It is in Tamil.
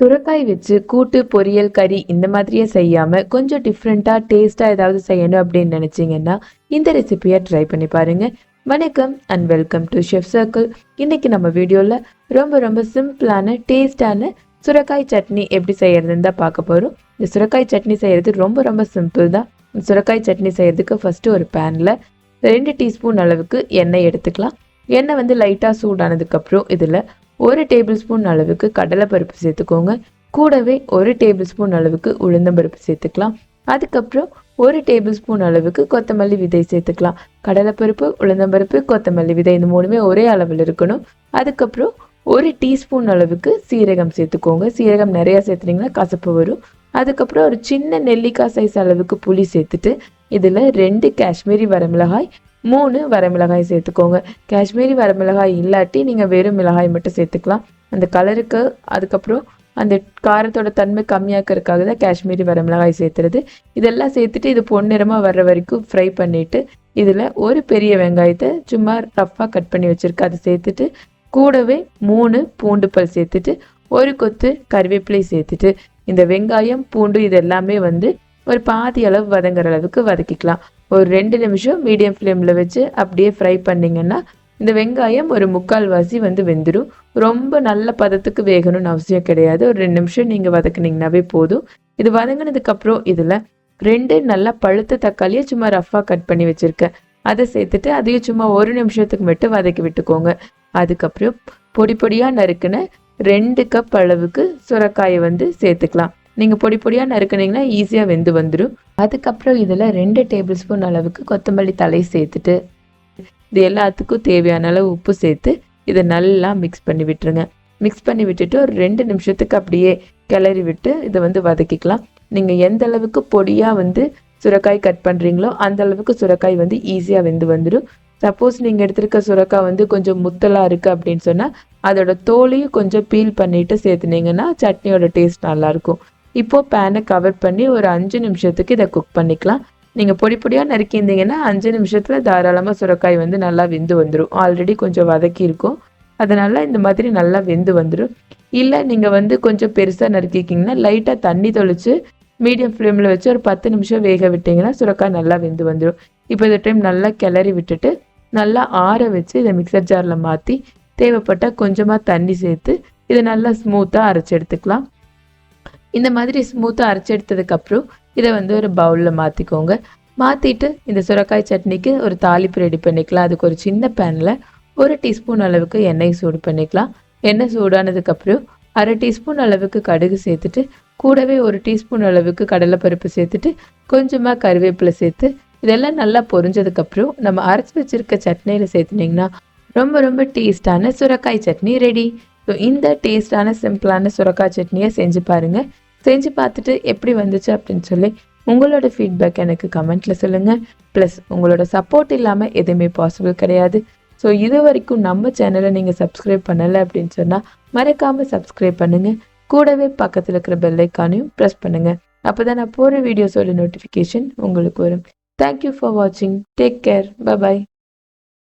சுரக்காய் வச்சு கூட்டு பொரியல் கறி இந்த மாதிரியே செய்யாம கொஞ்சம் டிஃப்ரெண்ட்டாக டேஸ்டா ஏதாவது செய்யணும் அப்படின்னு நினைச்சீங்கன்னா இந்த ரெசிபியை ட்ரை பண்ணி பாருங்க. வணக்கம் and welcome to chef circle இன்னைக்கு நம்ம வீடியோல ரொம்ப ரொம்ப சிம்பிளான டேஸ்டான சுரக்காய் சட்னி எப்படி செய்யறதுன்னு தான் பார்க்க போறோம். இந்த சுரக்காய் சட்னி செய்யறது ரொம்ப ரொம்ப சிம்பிள் தான். இந்த சுரக்காய் சட்னி செய்யறதுக்கு ஃபர்ஸ்ட் ஒரு பேன்ல ரெண்டு டீஸ்பூன் அளவுக்கு எண்ணெய் எடுத்துக்கலாம். எண்ணெய் வந்து லைட்டாக சூடானதுக்கப்புறம் இதில் ஒரு டேபிள் ஸ்பூன் அளவுக்கு கடலைப்பருப்பு சேர்த்துக்கோங்க. கூடவே ஒரு டேபிள் ஸ்பூன் அளவுக்கு உளுந்தம்பருப்பு சேர்த்துக்கலாம். அதுக்கப்புறம் ஒரு டேபிள் ஸ்பூன் அளவுக்கு கொத்தமல்லி விதை சேர்த்துக்கலாம். கடலைப்பருப்பு உளுந்தம்பருப்பு கொத்தமல்லி விதை இந்த மூணுமே ஒரே அளவில் இருக்கணும். அதுக்கப்புறம் ஒரு டீஸ்பூன் அளவுக்கு சீரகம் சேர்த்துக்கோங்க. சீரகம் நிறையா சேர்த்துனீங்கன்னா கசப்பு வரும். அதுக்கப்புறம் ஒரு சின்ன நெல்லிக்காய் சைஸ் அளவுக்கு புளி சேர்த்துட்டு இதில் ரெண்டு காஷ்மீரி வரமிளகாய் மூணு வரமிளகாய் சேர்த்துக்கோங்க. காஷ்மீரி வரமிளகாய் இல்லாட்டி நீங்கள் வெறும் மிளகாய் மட்டும் சேர்த்துக்கலாம். அந்த கலருக்கு அதுக்கப்புறம் அந்த காரத்தோட தன்மை கம்மியாக்கிறதுக்காக தான் காஷ்மீரி வரமிளகாய் சேர்த்துறது. இதெல்லாம் சேர்த்துட்டு இது பொன்னிறமாக வர்ற வரைக்கும் ஃப்ரை பண்ணிவிட்டு இதில் ஒரு பெரிய வெங்காயத்தை சும்மா ரஃப்பாக கட் பண்ணி வச்சுருக்கு. அதை சேர்த்துட்டு கூடவே மூணு பூண்டு பல் சேர்த்துட்டு ஒரு கொத்து கருவேப்பிலை சேர்த்துட்டு இந்த வெங்காயம் பூண்டு இது எல்லாமே வந்து ஒரு பாதி அளவு வதங்குற அளவுக்கு வதக்கிக்கலாம். ஒரு ரெண்டு நிமிஷம் மீடியம் ஃப்ளேமில் வச்சு அப்படியே ஃப்ரை பண்ணிங்கன்னா இந்த வெங்காயம் ஒரு முக்கால் வாசி வந்து வெந்துடும் ரொம்ப நல்ல பதத்துக்கு வேகணும்னு அவசியம் கிடையாது. ஒரு ரெண்டு நிமிஷம் நீங்கள் வதக்குனீங்கன்னாவே போதும். இது வதங்கினதுக்கப்புறம் இதில் ரெண்டு நல்லா பழுத்த தக்காளியை சும்மா ரஃப்பாக கட் பண்ணி வச்சுருக்கேன். அதை சேர்த்துட்டு அதையும் சும்மா ஒரு நிமிஷத்துக்கு மட்டும் வதக்கி விட்டுக்கோங்க. அதுக்கப்புறம் பொடி பொடியாக நறுக்குன ரெண்டு கப் அளவுக்கு சுரக்காயை வந்து சேர்த்துக்கலாம். நீங்கள் பொடி பொடியாக நறுக்குனீங்கன்னா ஈஸியாக வெந்து வந்துடும் அதுக்கப்புறம் இதில் ரெண்டு டேபிள் ஸ்பூன் அளவுக்கு கொத்தமல்லி தலை சேர்த்துட்டு இது எல்லாத்துக்கும் தேவையான அளவு உப்பு சேர்த்து இதை நல்லா மிக்ஸ் பண்ணி விட்டுருங்க. மிக்ஸ் பண்ணி விட்டுட்டு ஒரு ரெண்டு நிமிஷத்துக்கு அப்படியே கிளறி விட்டு இதை வந்து வதக்கிக்கலாம். நீங்கள் எந்த அளவுக்கு பொடியாக வந்து சுரக்காய் கட் பண்ணுறீங்களோ அந்த அளவுக்கு சுரக்காய் வந்து ஈஸியாக வெந்து வந்துடும் சப்போஸ் நீங்கள் எடுத்திருக்க சுரக்காய் வந்து கொஞ்சம் முத்தலாக இருக்குது அப்படின்னு சொன்னால் அதோட தோலையும் கொஞ்சம் பீல் பண்ணிட்டு சேர்த்துனீங்கன்னா சட்னியோட டேஸ்ட் நல்லாயிருக்கும் இப்போது பேனை கவர் பண்ணி ஒரு அஞ்சு நிமிஷத்துக்கு இதை குக் பண்ணிக்கலாம். நீங்கள் பொடி பொடியாக நறுக்கியிருந்தீங்கன்னா அஞ்சு நிமிஷத்தில் தாராளமாக சுரக்காய் வந்து நல்லா வெந்து வந்துடும் ஆல்ரெடி கொஞ்சம் வதக்கி இருக்கும். அதனால் இந்த மாதிரி நல்லா வெந்து வந்துடும் இல்லை நீங்கள் வந்து கொஞ்சம் பெருசாக நறுக்கிக்கிங்கன்னா லைட்டாக தண்ணி தொளிச்சு மீடியம் ஃப்ளேமில் வச்சு ஒரு பத்து நிமிஷம் வேக விட்டிங்கன்னா சுரக்காய் நல்லா வெந்து வந்துடும் இப்போ இந்த டைம் நல்லா கிளறி விட்டுட்டு நல்லா ஆற வச்சு இதை மிக்சர் ஜாரில் மாற்றி தேவைப்பட்டால் கொஞ்சமாக தண்ணி சேர்த்து இதை நல்லா ஸ்மூத்தாக அரைச்சி எடுத்துக்கலாம். இந்த மாதிரி ஸ்மூத்தாக அரைச்சி எடுத்ததுக்கப்புறம் இதை வந்து ஒரு பவுலில் மாற்றிக்கோங்க மாற்றிட்டு இந்த சுரக்காய் சட்னிக்கு ஒரு தாளிப்பு ரெடி பண்ணிக்கலாம். அதுக்கு ஒரு சின்ன பேனில் ஒரு டீஸ்பூன் அளவுக்கு எண்ணெய் சூடு பண்ணிக்கலாம். எண்ணெய் சூடானதுக்கப்புறம் அரை டீஸ்பூன் அளவுக்கு கடுகு சேர்த்துட்டு கூடவே ஒரு டீஸ்பூன் அளவுக்கு கடலைப்பருப்பு சேர்த்துட்டு கொஞ்சமாக கருவேப்பிலை சேர்த்து இதெல்லாம் நல்லா பொரிஞ்சதுக்கப்புறம் நம்ம அரைச்சி வச்சிருக்க சட்னியில் சேர்த்துனிங்கன்னா ரொம்ப ரொம்ப டேஸ்டான சுரக்காய் சட்னி ரெடி ஸோ இந்த டேஸ்டான சிம்பிளான சுரக்காய் சட்னியை செஞ்சு பாருங்கள் செஞ்சு பார்த்துட்டு எப்படி வந்துச்சு அப்படின்னு சொல்லி உங்களோட ஃபீட்பேக் எனக்கு கமெண்ட்டில் சொல்லுங்கள் ப்ளஸ் உங்களோட சப்போர்ட் இல்லாமல் எதுவுமே பாசிபிள் கிடையாது. ஸோ இது வரைக்கும் நம்ம சேனலை நீங்கள் சப்ஸ்கிரைப் பண்ணலை அப்படின்னு சொன்னால் மறக்காமல் சப்ஸ்கிரைப் பண்ணுங்கள் கூடவே பக்கத்தில் இருக்கிற பெல்லைக்கானையும் ப்ரெஸ் பண்ணுங்கள் அப்போ தான் நான் போகிற வீடியோஸோட நோட்டிஃபிகேஷன் உங்களுக்கு வரும். தேங்க்யூ ஃபார் வாட்சிங் டேக் கேர் பபாய்